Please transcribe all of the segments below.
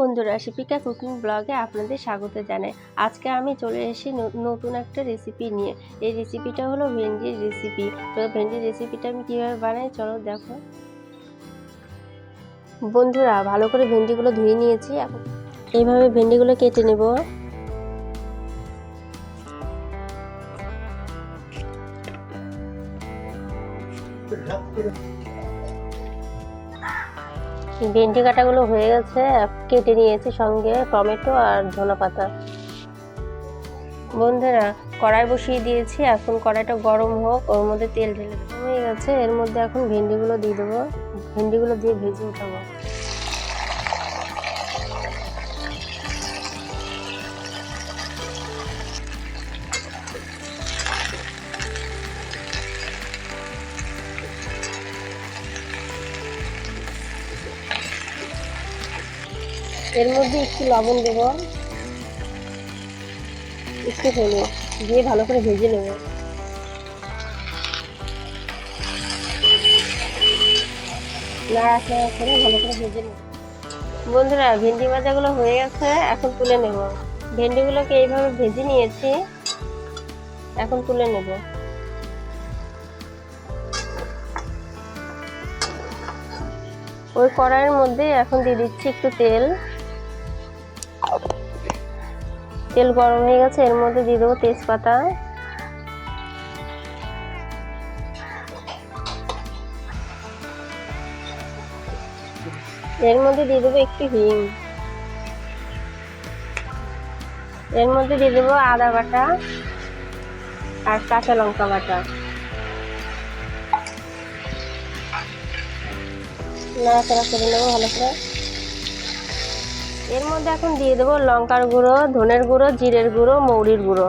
বন্ধুরা শিপিকা কুকিং ব্লগে আপনাদের স্বাগত জানাই। আজকে আমি চলে এসেছি নতুন একটা রেসিপি নিয়ে। এই রেসিপিটা হলো ভেন্ডির রেসিপি তো ভেন্ডির রেসিপিটা আমি কীভাবে বানাই, চলো দেখো। বন্ধুরা, ভালো করে ভেন্ডিগুলো ধুয়ে নিয়েছি। এইভাবে ভেন্ডিগুলো কেটে নেব। ভেন্ডি কাটাগুলো হয়ে গেছে, কেটে নিয়েছি সঙ্গে টমেটো আর ধনে পাতা। বন্ধুরা, কড়াই বসিয়ে দিয়েছি, এখন কড়াইটা গরম হোক, ওর মধ্যে তেল ঢেলে হয়ে গেছে, এর মধ্যে এখন ভেন্ডিগুলো দিয়ে দেবো। ভেন্ডিগুলো দিয়ে ভেজে উঠাবো। এর মধ্যে একটু লবণ দেব। একটু হলুদ, দিয়ে ভালো করে ভেজে নেব। ভালো করে ভেজে নেব। বন্ধুরা, ভেন্ডি ভাজাগুলো হয়ে গেছে, এখন তুলে নেব। ভেন্ডিগুলোকে এইভাবে ভেজে নিয়েছি, এখন তুলে নেব। ওই কড়াইয়ের মধ্যে এখন দিয়ে দিচ্ছি একটু তেল। তেল গরম হয়ে গেছে, এর মধ্যে দিয়ে দেবো তেজপাতা। এর মধ্যে দিয়ে দেবো একটু হিং। এর মধ্যে দিয়ে দেবো আদা বাটা আর কাঁচা লঙ্কা বাটা। নাড়াচাড়া করে নেব ভালো করে। এর মধ্যে এখন দিয়ে দেবো লঙ্কার গুঁড়ো, ধনের গুঁড়ো, জিরের গুঁড়ো, মৌরির গুঁড়ো।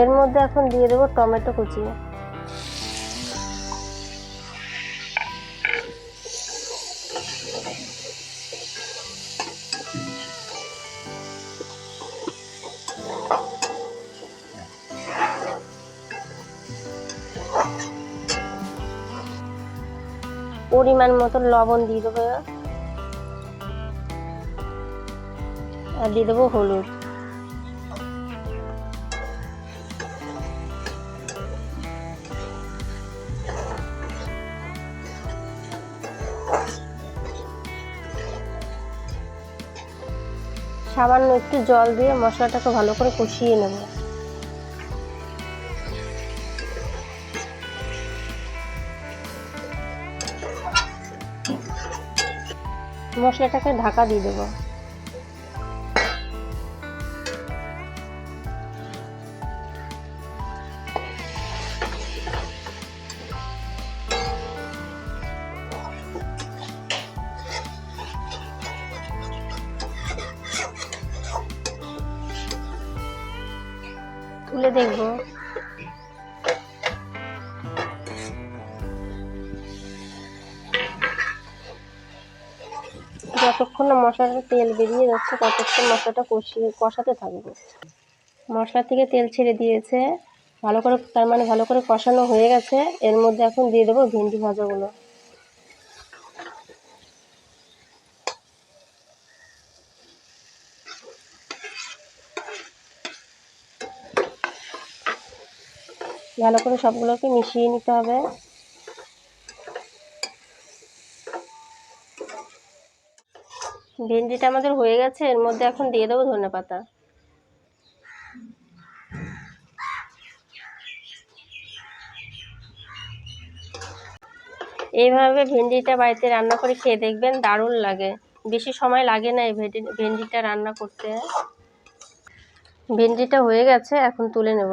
এর মধ্যে এখন দিয়ে দেবো টমেটো কুচি। পরিমাণ মতো লবণ দিয়ে দেবো। আর দিয়ে দেবো হলুদ। সামান্য একটু জল দিয়ে মশলাটাকে ভালো করে কষিয়ে নেব। মশলাটাকে ঢাকা দিয়ে দেবো। তুলে দেখব। যতক্ষণ না মশলাটা তেল বেরিয়ে যাচ্ছে, ততক্ষণ মশলাটা কষিয়ে কষাতে থাকব। মশলা থেকে তেল ছেড়ে দিয়েছে। ভালো করে, তার মানে ভালো করে কষানো হয়ে গেছে। এর মধ্যে এখন দিয়ে দেবো ভেন্ডি ভাজাগুলো। ভালো করে সবগুলোকে মিশিয়ে নিতে হবে। ভেন্ডিটা আমাদের হয়ে গেছে, এর মধ্যে এখন দিয়ে দেবো ধনে পাতা। এইভাবে ভেন্ডিটা বাড়িতে রান্না করে খেয়ে দেখবেন দারুণ লাগে। বেশি সময় লাগে না এই ভেন্ডি, ভেন্ডিটা রান্না করতে। ভেন্ডিটা হয়ে গেছে, এখন তুলে নেব।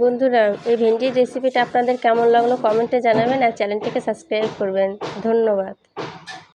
বন্ধুরা এই ভেন্ডির রেসিপিটা আপনাদের কেমন লাগল কমেন্টে জানাবেন আর চ্যানেলটিকে সাবস্ক্রাইব করবেন। ধন্যবাদ।